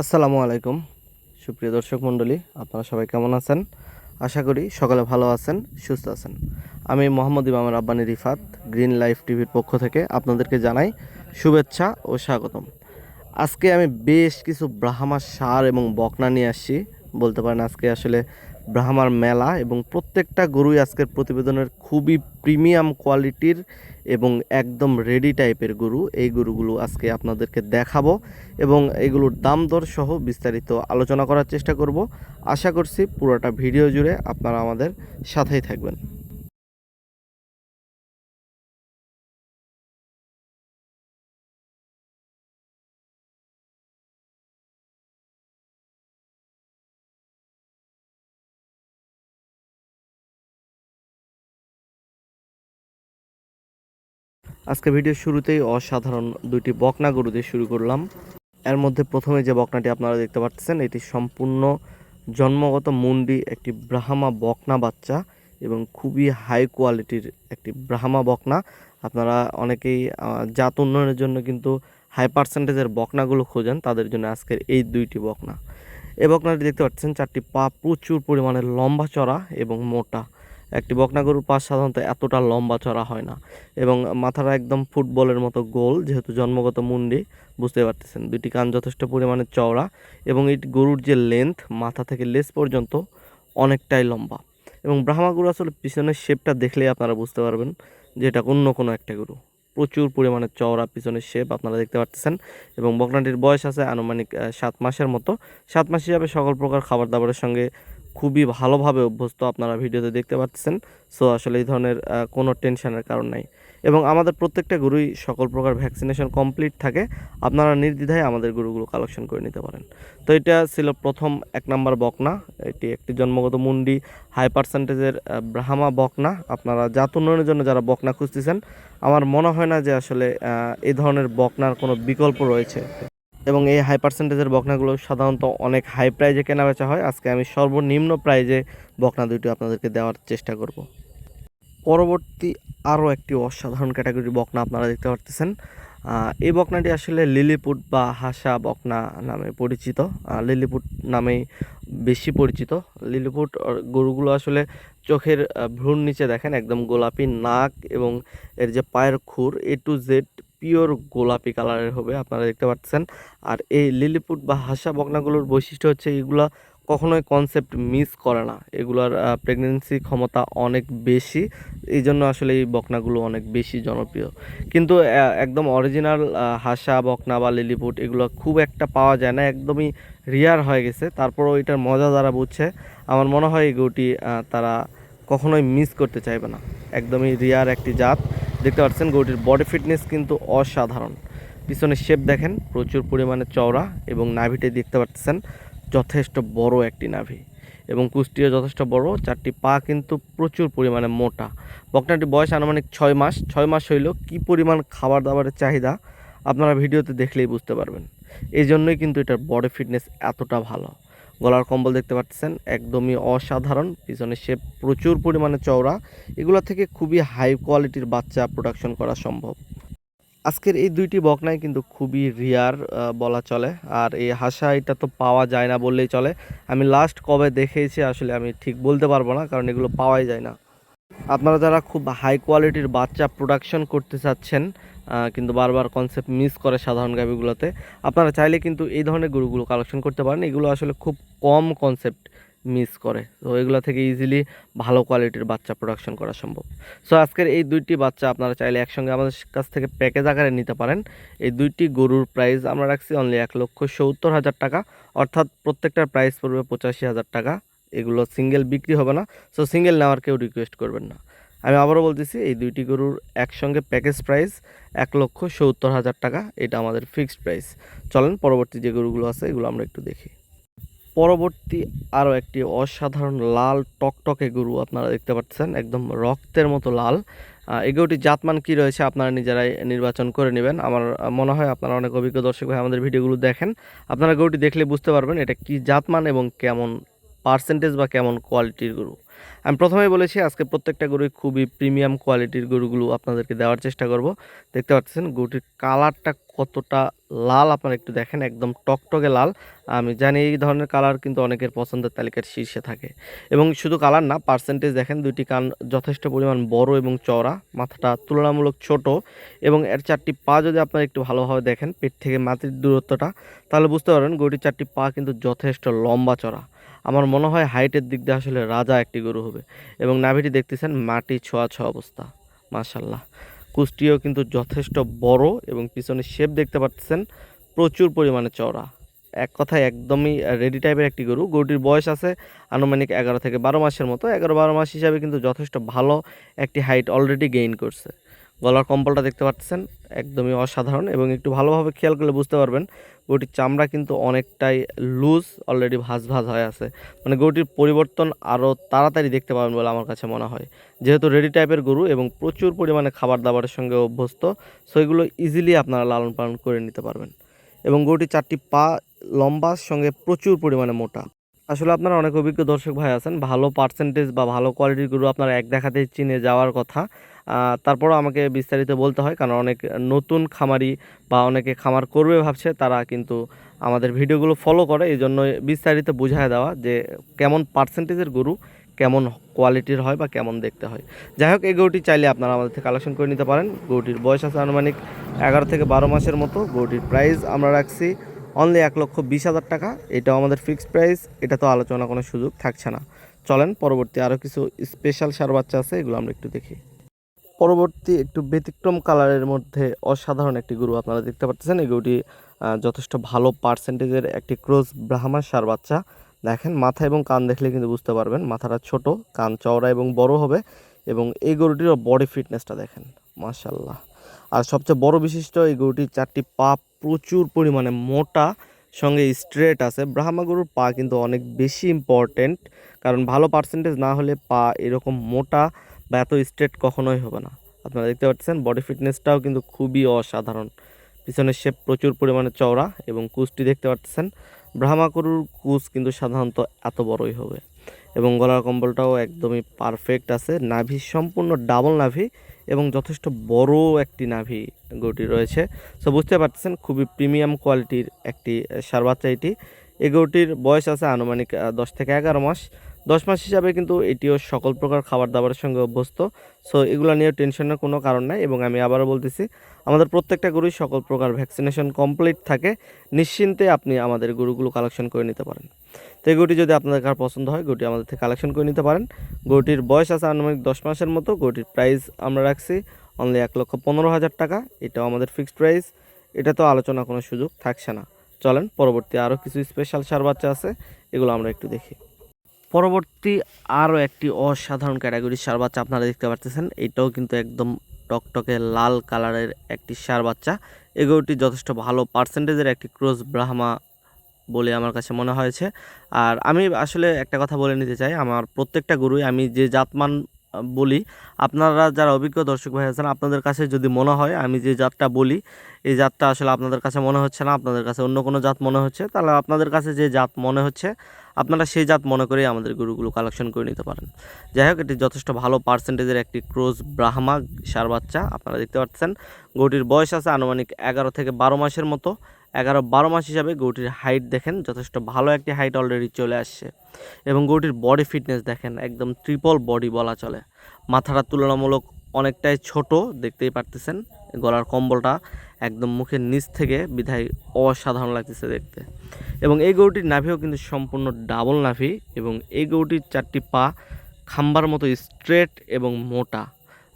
আসসালামু আলাইকুম, সুপ্রিয় দর্শক মণ্ডলী, আপনারা সবাই কেমন আছেন? আশা করি সকালে ভালো আছেন, সুস্থ আছেন। আমি মোহাম্মদ ইমামের আব্বানি রিফাত, গ্রিন লাইফ টিভির পক্ষ থেকে আপনাদেরকে জানাই শুভেচ্ছা ও স্বাগতম। আজকে আমি বেশ কিছু ব্রাহ্মার সার এবং বকনা নিয়ে আসছি, বলতে পারেন আজকে আসলে ব্রাহ্মার মেলা এবং প্রত্যেকটা গরুই আজকের প্রতিবেদনের খুবই প্রিমিয়াম কোয়ালিটির এবং একদম রেডি টাইপের গরু। এই গরুগুলো আজকে আপনাদেরকে দেখাবো এবং এগুলোর দাম দর সহ বিস্তারিত আলোচনা করার চেষ্টা করব। আশা করছি পুরোটা ভিডিও জুড়ে আপনারা আমাদের সাথেই থাকবেন। আজকে ভিডিও শুরুতেই অসাধারণ দুইটি বকনা গরু দিয়ে শুরু করলাম। এর মধ্যে প্রথমে যে বকনাটি আপনারা দেখতে পাচ্ছেন, এটি সম্পূর্ণ জন্মগত মুন্ডি একটি ব্রাহ্মা বকনা বাচ্চা এবং খুবই হাই কোয়ালিটির একটি ব্রাহ্মা বকনা। আপনারা অনেকেই জাত উন্নয়নের জন্য কিন্তু হাই পার্সেন্টেজের বকনাগুলো খোঁজেন, তাদের জন্য আজকের এই দুইটি বকনা। এই বকনাটি দেখতে পাচ্ছেন, চারটি পা প্রচুর পরিমাণে লম্বা চড়া এবং মোটা। একটি বকনা গরুর পা সাধারণত এতটা লম্বা চড়া হয় না। এবং মাথাটা একদম ফুটবলের মতো গোল, যেহেতু জন্মগত মুন্ডি বুঝতে পারতেছেন। দুইটি কান যথেষ্ট পরিমাণে চওড়া এবং এই গরুর যে লেন্থ মাথা থেকে লেস পর্যন্ত অনেকটাই লম্বা। এবং ব্রাহ্মা গরু আসলে পিছনের শেপটা দেখলেই আপনারা বুঝতে পারবেন যে এটা অন্য কোনো একটা গরু। প্রচুর পরিমাণে চওড়া পিছনের শেপ আপনারা দেখতে পাচ্ছেন এবং বকনাটির বয়স আছে আনুমানিক সাত মাসের মতো। সাত মাস হিসাবে সকল প্রকার খাবার দাবারের সঙ্গে খুবই ভালোভাবে অভ্যস্ত আপনারা ভিডিওতে দেখতে পাচ্ছেন। সো আসলে এই ধরনের কোনো টেনশনের কারণ নাই। এবং আমাদের প্রত্যেকটা গরুই সকল প্রকার ভ্যাকসিনেশন কমপ্লিট থাকে। আপনারা নির্দ্বিধায় আমাদের গরুগুলো কালেকশন করে নিতে পারেন। তো এটা ছিল প্রথম এক নাম্বার বকনা। এটি একটি জন্মগত মুন্ডি হাই পার্সেন্টেজের ব্রাহ্মা বকনা। আপনারা জাত উন্নয়নের জন্য যারা বকনা খুঁজতেছেন, আমার মনে হয় না যে আসলে এই ধরনের বকনার কোনো বিকল্প রয়েছে। এবং এই হাই পার্সেন্টেজের বকনাগুলো সাধারণত অনেক হাই প্রাইজে কেনা বেচা হয়। আজকে আমি সর্বনিম্ন প্রাইজে বকনা দুইটি আপনাদেরকে দেওয়ার চেষ্টা করব। পরবর্তী আরও একটি অসাধারণ ক্যাটাগরি বকনা আপনারা দেখতে পারতেছেন। এই বকনাটি আসলে লিলিপুট বা হাসা বকনা নামে পরিচিত। লিলিপুট নামেই বেশি পরিচিত। লিলিপুট গরুগুলো আসলে চোখের ভ্রূর নিচে দেখেন, একদম গোলাপি নাক এবং এর যে পায়ের খুর এ টু জেড পিওর গোলাপি কালারের হবে, আপনারা দেখতে পাচ্ছেন। আর এই লিলিপুট বা হাসা বকনাগুলোর বৈশিষ্ট্য হচ্ছে এগুলা কখনোই কনসেপ্ট মিস করে না। এগুলার প্রেগনেন্সি ক্ষমতা অনেক বেশি এই জন্য আসলে এই বকনাগুলো অনেক বেশি জনপ্রিয়। কিন্তু একদম অরিজিনাল হাসা, বকনা বা লিলিপুট এগুলো খুব একটা পাওয়া যায় না, একদমই রিয়ার হয়ে গেছে। তারপরও এটার মজা যারা বুঝছে, আমার মনে হয় এই গরুটি তারা কখনোই মিস করতে চাইবে না। একদমই রিয়ার একটি জাত। দেখতে পাচ্ছেন, গরুটির বডি ফিটনেস কিন্তু অসাধারণ। পিছনের শেপ দেখেন, প্রচুর পরিমাণে চওড়া এবং নাভিটি দেখতে পাচ্ছেন, যথেষ্ট বড় একটি নাভি। এবং কুষ্টিও যথেষ্ট বড়, চারটি পা কিন্তু প্রচুর পরিমাণে মোটা। বকনাটির বয়স আনুমানিক ছয় মাস। ছয় মাস হইল কি পরিমাণ খাবার দাবারের চাহিদা, আপনারা ভিডিওতে দেখলেই বুঝতে পারবেন। এই জন্যই কিন্তু এটার বডি ফিটনেস এতটা ভালো। গলার কম্বল দেখতে পাচ্ছেন, একদমই অসাধারণ। পিছনে সে প্রচুর পরিমাণে চওড়া। এগুলো থেকে খুবই হাই কোয়ালিটির বাচ্চা প্রোডাকশন করা সম্ভব। আজকের এই দুইটি বকনাই কিন্তু খুবই রিয়ার বলা চলে। আর এই হাসা এটা তো পাওয়া যায় না বললেই চলে। আমি লাস্ট কবে দেখেছি, আসলে আমি ঠিক বলতে পারব না, কারণ এগুলো পাওয়াই যায় না। আপনারা যারা খুব হাই কোয়ালিটির বাচ্চা প্রোডাকশন করতে চাচ্ছেন কিন্তু বারবার কনসেপ্ট মিস করে সাধারণ গাভিগুলোতে, আপনারা চাইলে কিন্তু এই ধরনের গরুগুলো কালেকশন করতে পারেন। এগুলো আসলে খুব কম কনসেপ্ট মিস করে। তো এগুলো থেকে ইজিলি ভালো কোয়ালিটির বাচ্চা প্রোডাকশন করা সম্ভব। সো আজকের এই দুইটি বাচ্চা আপনারা চাইলে একসঙ্গে আমাদের কাছ থেকে প্যাকেজ আকারে নিতে পারেন। এই দুইটি গরুর প্রাইস আমরা রাখছি অনলি এক লক্ষ সত্তর হাজার টাকা, অর্থাৎ প্রত্যেকটার প্রাইস পড়বে পঁচাশি হাজার টাকা। এগুলো সিঙ্গেল বিক্রি হবে না। সো সিঙ্গেল নেওয়ার কেউ রিকোয়েস্ট করবেন না। আমি আবারও বলতেছি, এই দুইটি গরুর একসঙ্গে প্যাকেজ প্রাইস এক লক্ষ সত্তর হাজার টাকা। এটা আমাদের ফিক্সড প্রাইস চলেন, পরবর্তী যে গরুগুলো আছে, এগুলো আমরা একটু দেখি। পরবর্তী আরও একটি অসাধারণ লাল টকটকে গরু আপনারা দেখতে পাচ্ছেন, একদম রক্তের মতো লাল। এই জাতমান কী রয়েছে আপনারা নিজেরাই নির্বাচন করে নেবেন। আমার মনে হয় আপনারা অনেক অভিজ্ঞ দর্শক ভাই আমাদের ভিডিওগুলো দেখেন। আপনারা গরুটি দেখলে বুঝতে পারবেন এটা কি জাতমান এবং কেমন পার্সেন্টেজ বা কেমন কোয়ালিটির গরু? আমি প্রথমেই বলেছি, আজকে প্রত্যেকটা গরুই খুবই প্রিমিয়াম কোয়ালিটির গরুগুলো আপনাদেরকে দেওয়ার চেষ্টা করব। দেখতে পাচ্ছেন, গরুটির কালারটা কতটা লাল, আপনারা একটু দেখেন, একদম টকটকে লাল। আমি জানি এই ধরনের কালার কিন্তু অনেকের পছন্দের তালিকার শীর্ষে থাকে। এবং শুধু কালার না পার্সেন্টেজ দেখেন, দুইটি কান যথেষ্ট পরিমাণ বড় এবং চওড়া, মাথাটা তুলনামূলক ছোট। এবং এর চারটি পা যদি আপনারা একটু ভালোভাবে দেখেন, পেট থেকে মাটির দূরত্বটা, তাহলে বুঝতে পারবেন গরুটির চারটি পা কিন্তু যথেষ্ট লম্বা চড়া আমার মনে হয় হাইটের দিক দিয়ে আসলে রাজা একটি গরু হবে। এবং নাভিটি দেখতেছেন মাটি ছোঁয়া ছোঁয়া অবস্থা। মাশাল্লাহ কুষ্টিও কিন্তু যথেষ্ট বড় এবং পিছনে শেপ দেখতে পাচ্ছেন প্রচুর পরিমাণে চওড়া। এক কথায় একদমই রেডি টাইপের একটি গরু। গরুটির বয়স আছে আনুমানিক এগারো থেকে বারো মাসের মতো। এগারো বারো মাস হিসাবে কিন্তু যথেষ্ট ভালো একটি হাইট অলরেডি গেইন করছে। গলার কম্বলটা দেখতে পাচ্ছেন, একদমই অসাধারণ এবং একটু ভালোভাবে খেয়াল করলে বুঝতে পারবেন গরুটির চামড়া কিন্তু অনেকটাই লুজ অলরেডি ভাজ ভাজ হয়ে আছে। মানে গরুটির পরিবর্তন আরও তাড়াতাড়ি দেখতে পাবেন বলে আমার কাছে মনে হয়। যেহেতু রেডি টাইপের গরু এবং প্রচুর পরিমাণে খাবার দাবারের সঙ্গে অভ্যস্ত সো এগুলো ইজিলি আপনারা লালন পালন করে নিতে পারবেন। এবং গরুটির চারটি পা লম্বার সঙ্গে প্রচুর পরিমাণে মোটা। আসলে আপনারা অনেক অভিজ্ঞ দর্শক ভাই আছেন, ভালো পার্সেন্টেজ বা ভালো কোয়ালিটির গরু আপনারা এক দেখাতেই চিনে যাওয়ার কথা। তারপরও আমাকে বিস্তারিত বলতে হয়, কারণ অনেক নতুন খামারি বা অনেকে খামার করবে ভাবছে, তারা কিন্তু আমাদের ভিডিওগুলো ফলো করে। এই জন্য বিস্তারিত বুঝায় দেওয়া যে কেমন পার্সেন্টেজের গরু কেমন কোয়ালিটির হয় বা কেমন দেখতে হয়। যাই হোক, এই গরুটি চাইলে আপনারা আমাদের থেকে কালেকশন করে নিতে পারেন। গরুটির বয়স আছে আনুমানিক এগারো থেকে বারো মাসের মতো। গরুটির প্রাইস আমরা রাখছি অনলি এক লক্ষ বিশ হাজার টাকা। এটাও আমাদের ফিক্সড প্রাইস এটা তো আলোচনা কোনো সুযোগ থাকছে না। চলেন, পরবর্তী আরও কিছু স্পেশাল সার বাচ্চা আছে, এগুলো আমরা একটু দেখি। পরবর্তী একটু ব্যতিক্রম কালারের মধ্যে অসাধারণ একটি গরু আপনারা দেখতে পাচ্ছেন। এই গরুটি যথেষ্ট ভালো পার্সেন্টেজের একটি ক্রোজ ব্রাহ্মার সার বাচ্চা। দেখেন, মাথা এবং কান দেখলে কিন্তু বুঝতে পারবেন, মাথাটা ছোট, কান চওড়া এবং বড় হবে এবং এই গরুটির বডি ফিটনেসটা দেখেন মাশাল্লাহ আর সবচেয়ে বড় বিশিষ্ট এই গরুটির চারটি পা প্রচুর পরিমাণে মোটা, সঙ্গে স্ট্রেট আছে। ব্রাহ্মা গরুর পা কিন্তু অনেক বেশি ইম্পর্টেন্ট কারণ ভালো পার্সেন্টেজ না হলে পা এরকম মোটা বা এত স্ট্রেট কখনোই হবে না। আপনারা দেখতে পাচ্ছেন বডি ফিটনেসটাও কিন্তু খুবই অসাধারণ। পিছনের শেপ প্রচুর পরিমাণে চওড়া এবং কুচটি দেখতে পাচ্ছেন, ব্রাহ্মা গরুর কুচ কিন্তু সাধারণত এত বড়ই হবে। এবং গলার কম্বলটাও একদমই পারফেক্ট আছে। নাভি, সম্পূর্ণ ডাবল নাভি এবং যথেষ্ট বড় একটি নাভি গরুটি রয়েছে। সো বুঝতে পারছেন খুবই প্রিমিয়াম কোয়ালিটির একটি সার এটি। এই গরুটির বয়স আছে আনুমানিক দশ থেকে এগারো মাস। দশ মাস হিসাবে কিন্তু এটিও সকল প্রকার খাবার দাবারের সঙ্গে অভ্যস্ত। সো এগুলো নিয়ে টেনশনের কোনো কারণ নাই এবং আমি আবারও বলতেছি, আমাদের প্রত্যেকটা গরুই সকল প্রকার ভ্যাকসিনেশন কমপ্লিট থাকে, নিশ্চিন্তে আপনি আমাদের গরুগুলো কালেকশন করে নিতে পারেন। তো এই গরুটি যদি আপনাদের কার পছন্দ হয়, গরুটি আমাদের থেকে কালেকশন করে নিতে পারেন। গরুটির বয়স আছে আনুমানিক দশ মাসের মতো, গরুটির প্রাইস আমরা রাখছি অনলি এক লক্ষ পনেরো হাজার টাকা, এটাও আমাদের ফিক্সড প্রাইস এটা তো আলোচনা কোনো সুযোগ থাকছে না। চলেন, পরবর্তী আরও কিছু স্পেশাল সার বাচ্চা আছে, এগুলো আমরা একটু দেখি। পরবর্তী আরও একটি অসাধারণ ক্যাটাগরি সার বাচ্চা আপনারা দেখতে পাচ্ছেন এটাও কিন্তু একদম টকটকে লাল কালারের একটি সার বাচ্চা। এগুলোটি যথেষ্ট ভালো পার্সেন্টেজের একটি ক্রোজ ব্রাহ্মা বলে আমার কাছে মনে হয়েছে। আর আমি আসলে একটা কথা বলে নিতে চাই, আমার প্রত্যেকটা গরুই, আমি যে জাতমান বলি, আপনারা যারা অভিজ্ঞ দর্শক ভাই আছেন, আপনাদের কাছে যদি মনে হয়, আমি যে জাতটা বলি, এই জাতটা আসলে আপনাদের কাছে মনে হচ্ছে না, আপনাদের কাছে অন্য কোনো জাত মনে হচ্ছে, তাহলে আপনাদের কাছে যে জাত মনে হচ্ছে, আপনারা সেই জাত মনে করেই আমাদের গরুগুলো কালেকশন করে নিতে পারেন। যাই হোক, এটি যথেষ্ট ভালো পার্সেন্টেজের একটি ক্রোজ ব্রাহ্মা সার বাচ্চা, আপনারা দেখতে পাচ্ছেন, গরুটির বয়স আছে আনুমানিক এগারো থেকে বারো মাসের মতো। এগারো বারো মাস হিসাবে গরুটির হাইট দেখেন, যথেষ্ট ভালো একটি হাইট অলরেডি চলে আসছে। এবং গরুটির বডি ফিটনেস দেখেন, একদম ট্রিপল বডি বলা চলে। মাথাটা তুলনামূলক অনেকটাই ছোট, দেখতেই পারতেছেন, গলার কম্বলটা একদম মুখের নিচ থেকে বিধায় অসাধারণ লাগতেছে দেখতে। এবং এই গরুটির নাভিও কিন্তু সম্পূর্ণ ডাবল নাভি, এবং এই গরুটির চারটি পা খাম্বার মতো স্ট্রেট এবং মোটা।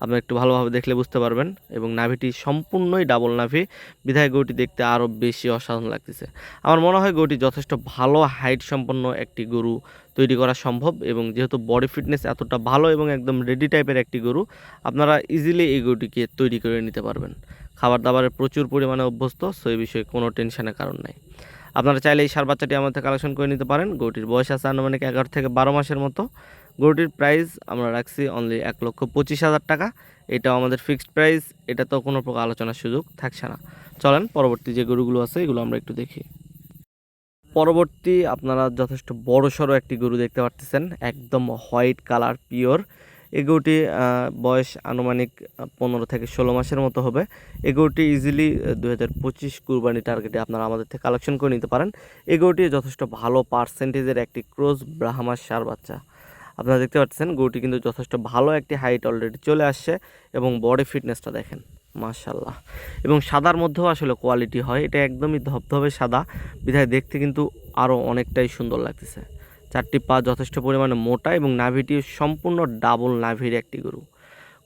আপনি একটু ভালোভাবে দেখলে বুঝতে পারবেন এবং নাভিটি সম্পূর্ণই ডাবল নাভি। বিধায় গরুটি দেখতে আরও বেশি অসাধারণ লাগতেছে। আমার মনে হয় গরুটি যথেষ্ট ভালো হাইট সম্পন্ন একটি গরু তৈরি করা সম্ভব এবং যেহেতু বডি ফিটনেস এতটা ভালো এবং একদম রেডি টাইপের একটি গরু, আপনারা ইজিলি এই গরুটিকে তৈরি করে নিতে পারবেন। খাবার দাবারের প্রচুর পরিমাণে অভ্যস্ত, সো এই বিষয়ে কোনো টেনশনের কারণ নাই। আপনারা চাইলে এই সার বাচ্চাটি আমাদের কালেকশন করে নিতে পারেন। গরুটির বয়স আছে আনুমানিক এগারো থেকে বারো মাসের মতো। গরুটির প্রাইস আমরা রাখছি অনলি এক লক্ষ পঁচিশ হাজার টাকা। এটাও আমাদের ফিক্সড প্রাইস এটা তো কোনো প্রকার আলোচনার সুযোগ থাকছে না। চলেন পরবর্তী যে গরুগুলো আছে, এগুলো আমরা একটু দেখি। পরবর্তী আপনারা যথেষ্ট বড় সড়ো একটি গরু দেখতে পাচ্ছেন একদম হোয়াইট কালার পিওর এই গরুটি বয়স আনুমানিক পনেরো থেকে ষোলো মাসের মতো হবে। এই গরুটি ইজিলি দু হাজার পঁচিশ কুরবানি টার্গেটে আপনারা আমাদের থেকে কালেকশন করে নিতে পারেন। এই গরুটি যথেষ্ট ভালো পার্সেন্টেজের একটি ক্রোজ ব্রাহ্মার সার বাচ্চা। আপনারা দেখতে পাচ্ছেন, গরুটি কিন্তু যথেষ্ট ভালো একটি হাইট অলরেডি চলে আসছে এবং বডি ফিটনেসটা দেখেন মাশাল্লাহ এবং সাদার মধ্যেও আসলে কোয়ালিটি হয়, এটা একদমই ধবধবে সাদা, বিধায় দেখতে কিন্তু আরও অনেকটাই সুন্দর লাগতেছে। চারটি পা যথেষ্ট পরিমাণে মোটা এবং নাভিটি সম্পূর্ণ ডাবল নাভির একটি গরু।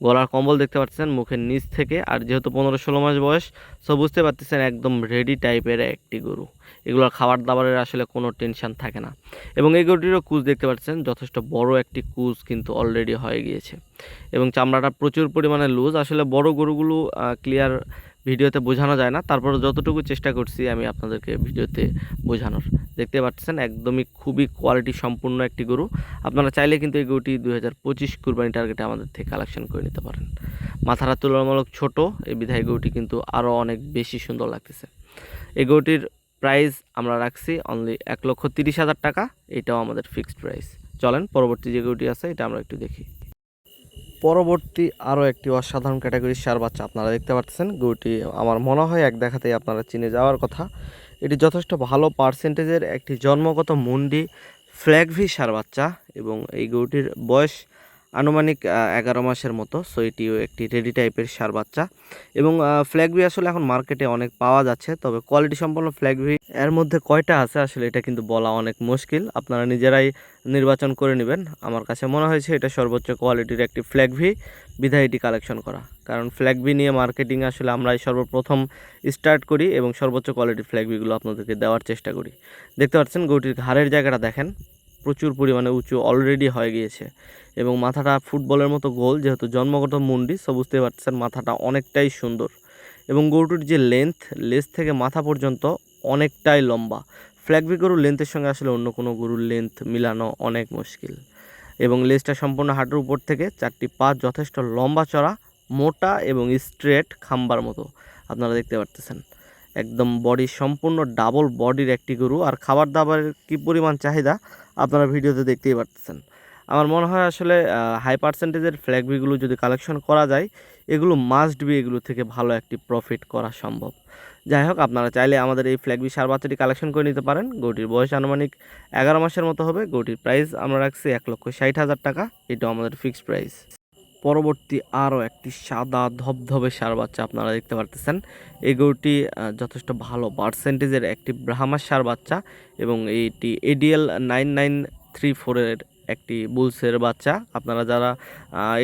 গলার কম্বল দেখতে পাচ্ছেন মুখের নিচ থেকে, আর যেহেতু পনেরো ষোলো মাস বয়স সো বুঝতে পারতেছেন একদম রেডি টাইপের একটি গরু। এগুলোর খাবার দাবারের আসলে কোনো টেনশন থাকে না। এবং এই গরুটিরও কুচ দেখতে পাচ্ছেন, যথেষ্ট বড় একটি কুচ কিন্তু অলরেডি হয়ে গিয়েছে। এবং চামড়াটা প্রচুর পরিমাণে লুজ আসলে বড় গরুগুলো ক্লিয়ার ভিডিওতে বোঝানো যায় না। তারপর যতটুকু চেষ্টা করছি আমি আপনাদেরকে ভিডিওতে বোঝানোর। দেখতে পাচ্ছেন, একদমই খুবই কোয়ালিটি সম্পূর্ণ একটি গরু। আপনারা চাইলে কিন্তু এই গরুটি দুই হাজার পঁচিশ কুরবানি টার্গেটে আমাদের থেকে কালেকশন করে নিতে পারেন। মাথাটা তুলনামূলক ছোট, এই বিধায় গরুটি কিন্তু আরও অনেক বেশি সুন্দর লাগতেছে। এই গরুটির প্রাইস আমরা রাখছি অনলি এক লক্ষ তিরিশ হাজার টাকা, এটাও আমাদের ফিক্সড প্রাইস চলেন, পরবর্তী যে গরুটি আছে, এটা আমরা একটু দেখি। পরবর্তী আরও একটি অসাধারণ ক্যাটাগরির সার বাচ্চা আপনারা দেখতে পাচ্ছেন। গরুটি আমার মনে হয় এক দেখাতেই আপনারা চিনে যাওয়ার কথা। এটি যথেষ্ট ভালো পার্সেন্টেজের একটি জন্মগত মুন্ডি ফ্ল্যাগভি সার বাচ্চা এবং এই গরুটির বয়স আনুমানিক এগারো মাসের মতো। সো এটিও একটি রেডি টাইপের সার বাচ্চা। এবং ফ্ল্যাগভি আসলে এখন মার্কেটে অনেক পাওয়া যাচ্ছে। তবে কোয়ালিটি সম্পন্ন ফ্ল্যাগভি এর মধ্যে কয়টা আছে আসলে এটা কিন্তু বলা অনেক মুশকিল। আপনারা নিজেরাই নির্বাচন করে নেবেন। আমার কাছে মনে হয়েছে এটা সর্বোচ্চ কোয়ালিটির একটি ফ্ল্যাগভি বিধায় এটি কালেকশন করা। কারণ ফ্ল্যাগভি নিয়ে মার্কেটিং আসলে আমরাই সর্বপ্রথম স্টার্ট করি এবং সর্বোচ্চ কোয়ালিটির ফ্ল্যাগভিগুলো আপনাদেরকে দেওয়ার চেষ্টা করি। দেখতে পাচ্ছেন, গরুটির ঘাড়ের জায়গাটা দেখেন। প্রচুর পরিমাণে উঁচু অলরেডি হয়ে গিয়েছে। এবং মাথাটা ফুটবলের মতো গোল, যেহেতু জন্মগত মুন্ডি সো বুঝতে পারছেন মাথাটা অনেকটাই সুন্দর। এবং গরুটির যে লেন্থ লেজ থেকে মাথা পর্যন্ত অনেকটাই লম্বা। ফ্ল্যাগবি গরুর লেন্থের সঙ্গে আসলে অন্য কোনো গরুর লেন্থ মিলানো অনেক মুশকিল। এবং লেজটা সম্পূর্ণ হাঁটুর উপর থেকে চারটি পা যথেষ্ট লম্বা চড়া, মোটা এবং স্ট্রেট খাম্বার মতো। আপনারা দেখতে পারতেছেন। একদম বডি সম্পূর্ণ ডাবল বডির একটি গরু। আর খাবার দাবারের কী পরিমাণ চাহিদা? আপনারা ভিডিওতে দেখতেই পারতেছেন। আমার মনে হয় আসলে হাই পার্সেন্টেজের ফ্ল্যাগবিগুলো যদি কালেকশন করা যায়, এগুলো মাস্ট বি এগুলো থেকে ভালো একটি প্রফিট করা সম্ভব। যাই হোক, আপনারা চাইলে আমাদের এই ফ্ল্যাগবি সার বাচ্চাটি কালেকশন করে নিতে পারেন। গৌটির বয়স আনুমানিক এগারো মাসের মতো হবে। গৌটির প্রাইস আমরা রাখছি এক লক্ষ ষাট হাজার টাকা। এটাও আমাদের ফিক্সড প্রাইস পরবর্তী আরও একটি সাদা ধবধবে সার বাচ্চা আপনারা দেখতে পারতেছেন। এই গরুটি যথেষ্ট ভালো পার্সেন্টেজের একটি ব্রাহ্মার সার বাচ্চা এবং এইটি এডিএল নাইন নাইন থ্রি ফোরের একটি বুলসের বাচ্চা। আপনারা যারা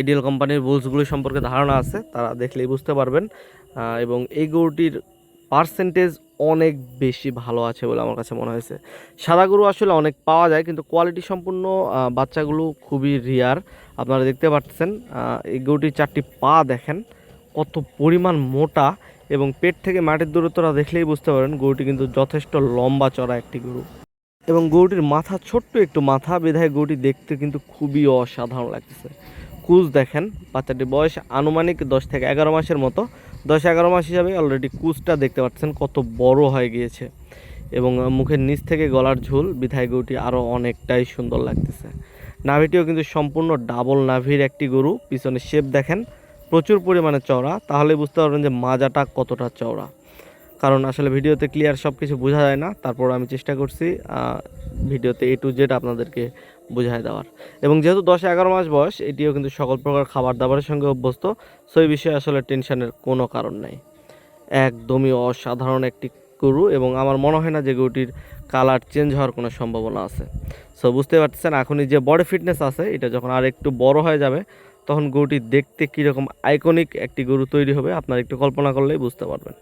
এডিএল কোম্পানির বুলসগুলি সম্পর্কে ধারণা আছে, তারা দেখলেই বুঝতে পারবেন। এবং এই গরুটির পার্সেন্টেজ অনেক বেশি ভালো আছে বলে আমার কাছে মনে হয়েছে। সাদা গরু আসলে অনেক পাওয়া যায়, কিন্তু কোয়ালিটি সম্পূর্ণ বাচ্চাগুলো খুবই রিয়ার আপনারা দেখতে পাচ্ছেন এই গরুটির চারটি পা দেখেন, কত পরিমাণ মোটা এবং পেট থেকে মাটির দূরত্বটা দেখলেই বুঝতে পারেন গরুটি কিন্তু যথেষ্ট লম্বা চড়া একটি গরু। এবং গরুটির মাথা, ছোট্ট একটু মাথা, বিধায় গরুটি দেখতে কিন্তু খুবই অসাধারণ লাগতেছে। কুচ দেখেন, বাচ্চাটির বয়স আনুমানিক দশ থেকে এগারো মাসের মতো। দশ এগারো মাস হিসাবে অলরেডি কুচটা দেখতে পাচ্ছেন, কত বড় হয়ে গিয়েছে। এবং মুখের নিচ থেকে গলার ঝুল, বিধায় গরুটি আরও অনেকটাই সুন্দর লাগতেছে। নাভিটিও কিন্তু সম্পূর্ণ ডাবল নাভির একটি গরু, পিছনে শেপ দেখেন, প্রচুর পরিমাণে চওড়া, তাহলে বুঝতে পারবেন যে মাজাটা কতটা চওড়া। কারণ আসলে ভিডিওতে ক্লিয়ার সব কিছু বোঝা যায় না, তারপর আমি চেষ্টা করছি ভিডিওতে এ টু জেড আপনাদেরকে বোঝায় দেওয়ার। এবং যেহেতু দশ এগারো মাস বয়স, এটিও কিন্তু সকল প্রকার খাবার দাবারের সঙ্গে অভ্যস্ত, সো এই বিষয়ে আসলে টেনশনের কোনো কারণ নাই। একদমই অসাধারণ একটি গরু এবং আমার মনে হয় না যে গরুটির কালার চেঞ্জ হওয়ার কোনো সম্ভাবনা আছে। সো বুঝতে পারছেন এখনই যে বডি ফিটনেস আছে, এটা যখন আর একটু বড় হয়ে যাবে, তখন গরুটি দেখতে কীরকম আইকনিক একটি গরু তৈরি হবে, আপনার একটু কল্পনা করলেই বুঝতে পারবেন।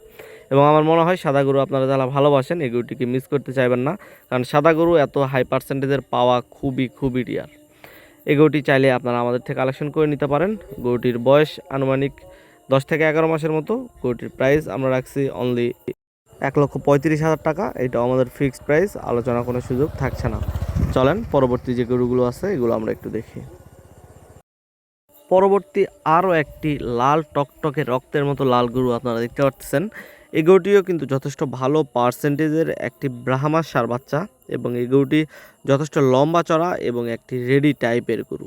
এবং আমার মনে হয় সাদা গরু আপনারা যারা ভালোবাসেন, এই গরুটিকে মিস করতে চাইবেন না। কারণ সাদা গরু এত হাই পার্সেন্টেজের পাওয়া খুবই খুবই রিয়ার এই গরুটি চাইলে আপনারা আমাদের থেকে কালেকশন করে নিতে পারেন। গরুটির বয়স আনুমানিক দশ থেকে এগারো মাসের মতো। গরুটির প্রাইস আমরা রাখছি অনলি এক লক্ষ পঁয়ত্রিশ হাজার টাকা। এটা আমাদের ফিক্সড প্রাইস আলোচনা কোনো সুযোগ থাকছে না। চলেন, পরবর্তী যে গরুগুলো আছে, এগুলো আমরা একটু দেখি। পরবর্তী আরও একটি লাল টকটকে রক্তের মতো লাল গরু আপনারা দেখতে পাচ্ছেন এই কিন্তু যথেষ্ট ভালো পার্সেন্টেজের একটি ব্রাহ্মা সার বাচ্চা এবং এই গরুটি যথেষ্ট লম্বা চড়া এবং একটি রেডি টাইপের গরু।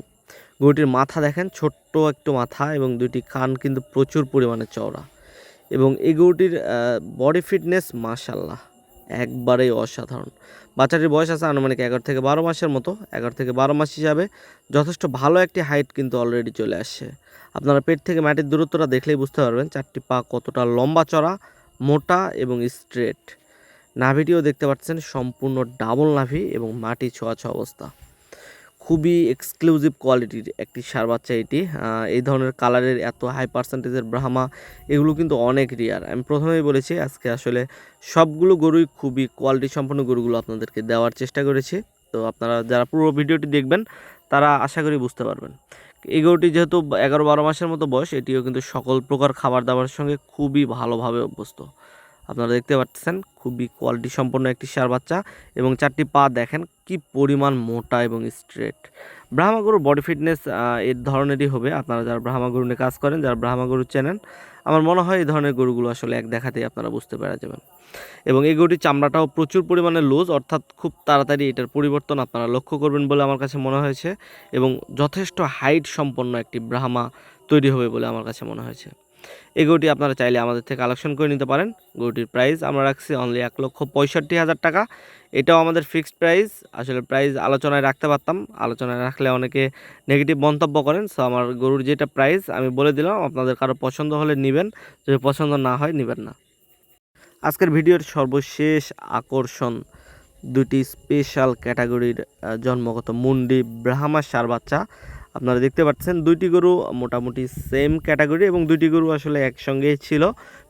গরুটির মাথা দেখেন, ছোট্ট একটু মাথা এবং দুইটি কান কিন্তু প্রচুর পরিমাণে চওড়া। এবং এই গরুটির বডি ফিটনেস মাশাল্লাহ একবারেই অসাধারণ। বাচ্চাটির বয়স আছে আনুমানিক এগারো থেকে বারো মাসের মতো, এগারো থেকে বারো মাস হিসাবে যথেষ্ট ভালো একটি হাইট কিন্তু অলরেডি চলে আসছে। আপনারা পেট থেকে মাটির দূরত্বটা দেখলেই বুঝতে পারবেন, চারটি পা কতটা লম্বা চড়া মোটা এবং স্ট্রেট নাভিটিও দেখতে পাচ্ছেন সম্পূর্ণ ডাবল নাভি এবং মাটি ছোঁয়া ছোঁয়া অবস্থা। খুবই এক্সক্লুসিভ কোয়ালিটির একটি সার বাচ্চা এটি। এই ধরনের কালারের এত হাই পার্সেন্টেজের ব্রাহ্মা, এগুলো কিন্তু অনেক রিয়ার আমি প্রথমেই বলেছি, আজকে আসলে সবগুলো গরুই খুবই কোয়ালিটি সম্পন্ন গরুগুলো আপনাদেরকে দেওয়ার চেষ্টা করেছি। তো আপনারা যারা পুরো ভিডিওটি দেখবেন, তারা আশা করি বুঝতে পারবেন। এই গরুটি যেহেতু এগারো বারো মাসের মতো বয়স, এটিও কিন্তু সকল প্রকার খাবার দাবারের সঙ্গে খুবই ভালোভাবে অভ্যস্ত। আপনারা দেখতে পাচ্ছেন, খুবই কোয়ালিটি সম্পন্ন একটি সার বাচ্চা এবং চারটি পা দেখেন কি পরিমাণ মোটা এবং স্ট্রেট ব্রাহ্মা গরুর বডি ফিটনেস এর ধরনেরই হবে। আপনারা যারা ব্রাহ্মাগুরু নিয়ে কাজ করেন, যারা ব্রাহ্মাগুরু চেনেন আমার মনে হয় এই ধরনের গরুগুলো আসলে এক দেখাতেই আপনারা বুঝতে পারা যাবেন। এবং এই গরুটির চামড়াটাও প্রচুর পরিমাণে লুজ অর্থাৎ খুব তাড়াতাড়ি এটার পরিবর্তন আপনারা লক্ষ্য করবেন বলে আমার কাছে মনে হয়েছে এবং যথেষ্ট হাইট সম্পন্ন একটি ব্রাহ্মা তৈরি হবে বলে আমার কাছে মনে হয়েছে। এই গরুটি আপনারা চাইলে আমাদের থেকে কালেকশন করে নিতে পারেন। গরুটির প্রাইস আমরা রাখছি অনলি এক লক্ষ পঁয়ষট্টি হাজার টাকা। এটাও আমাদের ফিক্সড প্রাইস আসলে প্রাইস আলোচনায় রাখতে পারতাম। আলোচনায় রাখলে অনেকে নেগেটিভ মন্তব্য করেন। সো আমার গরুর যেটা প্রাইস আমি বলে দিলাম, আপনাদের কারও পছন্দ হলে নেবেন। যদি পছন্দ না হয়, নেবেন না। আজকের ভিডিওর সর্বশেষ আকর্ষণ, দুটি স্পেশাল ক্যাটাগরির জন্মগত মুন্ডি ব্রাহ্মা সার বাচ্চা। আপনারা দেখতে পাচ্ছেন দুইটি গরু মোটামুটি সেম ক্যাটাগরি এবং দুইটি গরু আসলে একসঙ্গে ছিল।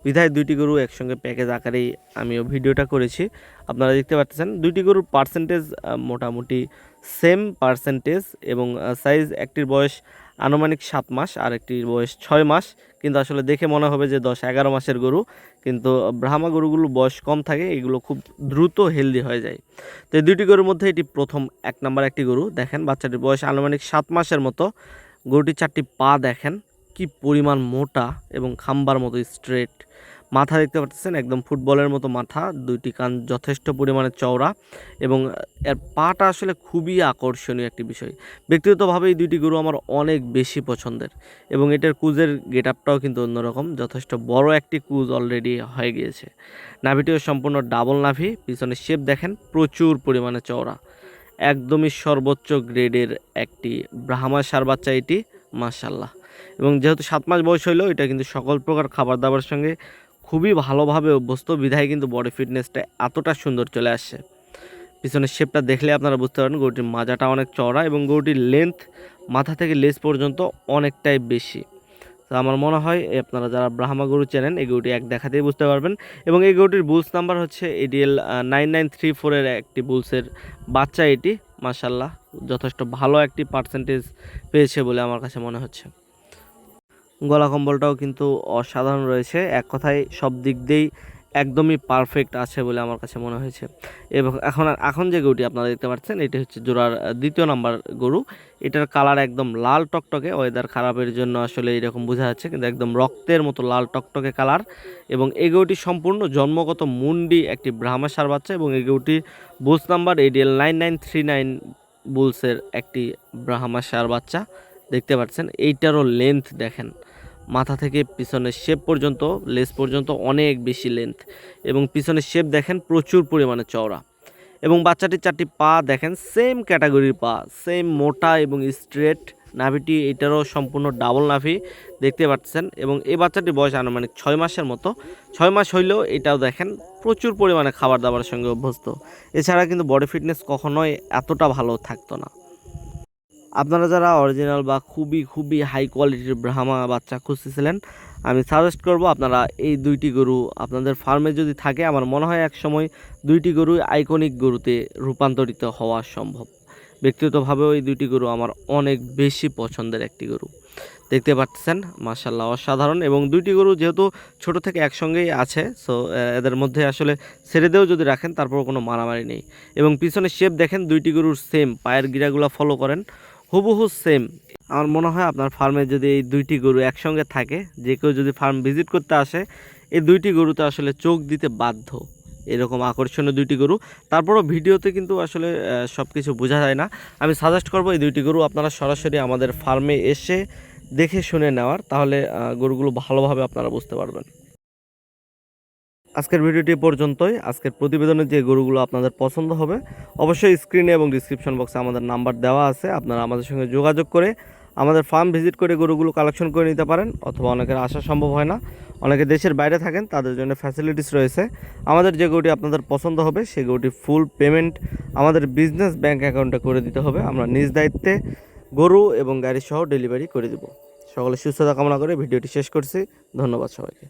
বিধায় দুইটি গরু একসঙ্গে প্যাকেজ আকারেই আমিও ভিডিওটা করেছি। আপনারা দেখতে পাচ্ছেন দুইটি গরুর পার্সেন্টেজ মোটামুটি সেম পার্সেন্টেজ এবং সাইজ একটির বয়স আনুমানিক সাত মাস, আর একটি বয়স ছয় মাস। কিন্তু আসলে দেখে মনে হবে যে দশ এগারো মাসের গরু। কিন্তু ব্রাহ্মা গরুগুলো বয়স কম থাকে, এগুলো খুব দ্রুত হেলদি হয়ে যায়। তো এই দুইটি গরুর মধ্যে এটি প্রথম এক নাম্বার একটি গরু। দেখেন, বাচ্চাটির বয়স আনুমানিক সাত মাসের মতো। গরুটির চারটি পা দেখেন, কি পরিমাণ মোটা এবং খাম্বার মতো স্ট্রেট মাথা দেখতে পাচ্ছেন একদম ফুটবলের মতো মাথা, দুইটি কান যথেষ্ট পরিমাণে চওড়া এবং এর পাটা আসলে খুবই আকর্ষণীয় একটি বিষয়। ব্যক্তিগতভাবে এই দুইটি গরু আমার অনেক বেশি পছন্দের এবং এটার কুজের গেট আপটাও কিন্তু অন্যরকম, যথেষ্ট বড় একটি কুজ অলরেডি হয়ে গিয়েছে। নাভিটিও সম্পূর্ণ ডাবল নাভি পিছনে শেপ দেখেন, প্রচুর পরিমাণে চওড়া। একদমই সর্বোচ্চ গ্রেডের একটি ব্রাহ্মা সার বাচ্চা এটি মাশাল্লাহ এবং যেহেতু সাত মাস বয়স হইল, এটা কিন্তু সকল প্রকার খাবার দাবার সঙ্গে খুবই ভালোভাবে অভ্যস্ত। বিধায় কিন্তু বডি ফিটনেসটা এতটা সুন্দর চলে আসছে। পিছনের শেপটা দেখলে আপনারা বুঝতে পারেন গরুটির মাজাটা অনেক চওড়া এবং গরুটির লেন্থ মাথা থেকে লেজ পর্যন্ত অনেকটাই বেশি। তো আমার মনে হয় আপনারা যারা ব্রাহ্মা গরু চেনেন, এই গরুটি এক দেখাতেই বুঝতে পারবেন এবং এই গরুটির বুলস নাম্বার হচ্ছে এডিএল নাইন নাইন থ্রি ফোরের একটি বুলসের বাচ্চা এটি। মাসাল্লাহ যথেষ্ট ভালো একটি পার্সেন্টেজ পেয়েছে বলে আমার কাছে মনে হচ্ছে। গলা কম্বলটাও কিন্তু অসাধারণ রয়েছে। এক কথায় সব দিক দিয়েই একদমই পারফেক্ট আছে বলে আমার কাছে মনে হয়েছে। এবং এখন এখন যে গরুটি আপনারা দেখতে পাচ্ছেন, এটি হচ্ছে জোড়ার দ্বিতীয় নাম্বার গরু। এটার কালার একদম লাল টকটকে ওয়েদার খারাপের জন্য আসলে এরকম বোঝা যাচ্ছে, কিন্তু একদম রক্তের মতো লাল টকটকে কালার এবং এই গরুটি সম্পূর্ণ জন্মগত মুন্ডি একটি ব্রাহ্মা সার বাচ্চা এবং এই গরুটির bulls number ADL nine nine three nine বুলসের একটি ব্রাহ্মা সার বাচ্চা। দেখতে পাচ্ছেন, এইটারও লেন্থ দেখেন। মাথা থেকে পিছনের শেপ পর্যন্ত লেস পর্যন্ত অনেক বেশি লেন্থ এবং পিছনের শেপ দেখেন প্রচুর পরিমাণে চওড়া। এবং বাচ্চাটির চারটি পা দেখেন সেম ক্যাটাগরির পা সেম মোটা এবং স্ট্রেট নাভিটি এটারও সম্পূর্ণ ডাবল নাভি, দেখতে পাচ্ছেন। এবং এই বাচ্চাটির বয়স আনুমানিক ছয় মাসের মতো। ছয় মাস হইলেও এটাও দেখেন, প্রচুর পরিমাণে খাবার দাবারের সঙ্গে অভ্যস্ত। এছাড়া কিন্তু বডি ফিটনেস কখনোই এতটা ভালো থাকতো না। আপনারা যারা অরিজিনাল বা খুবই খুবই হাই কোয়ালিটির ব্রাহ্মা বাচ্চা খুঁজতেছিলেন, আমি সাজেস্ট করব আপনারা এই দুইটি গরু আপনাদের ফার্মে যদি থাকে, আমার মনে হয় এক সময় দুইটি গরু আইকনিক গরুতে রূপান্তরিত হওয়া সম্ভব। ব্যক্তিগতভাবেও এই দুইটি গরু আমার অনেক বেশি পছন্দের একটি গরু। দেখতে পাচ্ছেন মার্শাল্লাহ অসাধারণ এবং দুইটি গরু যেহেতু ছোট থেকে একসঙ্গেই আছে সো এদের মধ্যে আসলে ছেড়ে দিয়েও যদি রাখেন তারপর কোনো মারামারি নেই। এবং পিছনে শেপ দেখেন, দুইটি গরুর সেম পায়ের গিরাগুলো ফলো করেন। হুবহু সেম আমার মনে হয় আপনার ফার্মে যদি এই দুইটি গরু একসঙ্গে থাকে, যে কেউ যদি ফার্ম ভিজিট করতে আসে, এই দুইটি গরুতে আসলে চোখ দিতে বাধ্য। এরকম আকর্ষণীয় দুইটি গরু। তারপরও ভিডিওতে কিন্তু আসলে সব কিছু বোঝা যায় না। আমি সাজেস্ট করব এই দুইটি গরু আপনারা সরাসরি আমাদের ফার্মে এসে দেখে শুনে নেওয়ার। তাহলে গরুগুলো ভালোভাবে আপনারা বুঝতে পারবেন। আজকের ভিডিওটি পর্যন্তই। আজকের প্রতিবেদনে যে গরুগুলো আপনাদের পছন্দ হবে, অবশ্যই স্ক্রিনে এবং ডিসক্রিপশন বক্সে আমাদের নাম্বার দেওয়া আছে। আপনারা আমাদের সঙ্গে যোগাযোগ করে আমাদের ফার্ম ভিজিট করে গরুগুলো কালেকশন করে নিতে পারেন, অথবা অনেকের আসা সম্ভব হয় না। অনেকে দেশের বাইরে থাকেন, তাদের জন্য ফ্যাসিলিটিস রয়েছে। আমাদের যে গরুটি আপনাদের পছন্দ হবে সেই গরুটি ফুল পেমেন্ট আমাদের বিজনেস ব্যাংক অ্যাকাউন্টে করে দিতে হবে। আমরা নিজ দায়িত্বে গরু এবং গাড়ি সহ ডেলিভারি করে দেব। সকলে সুস্থতা কামনা করে ভিডিওটি শেষ করছি। ধন্যবাদ সবাইকে।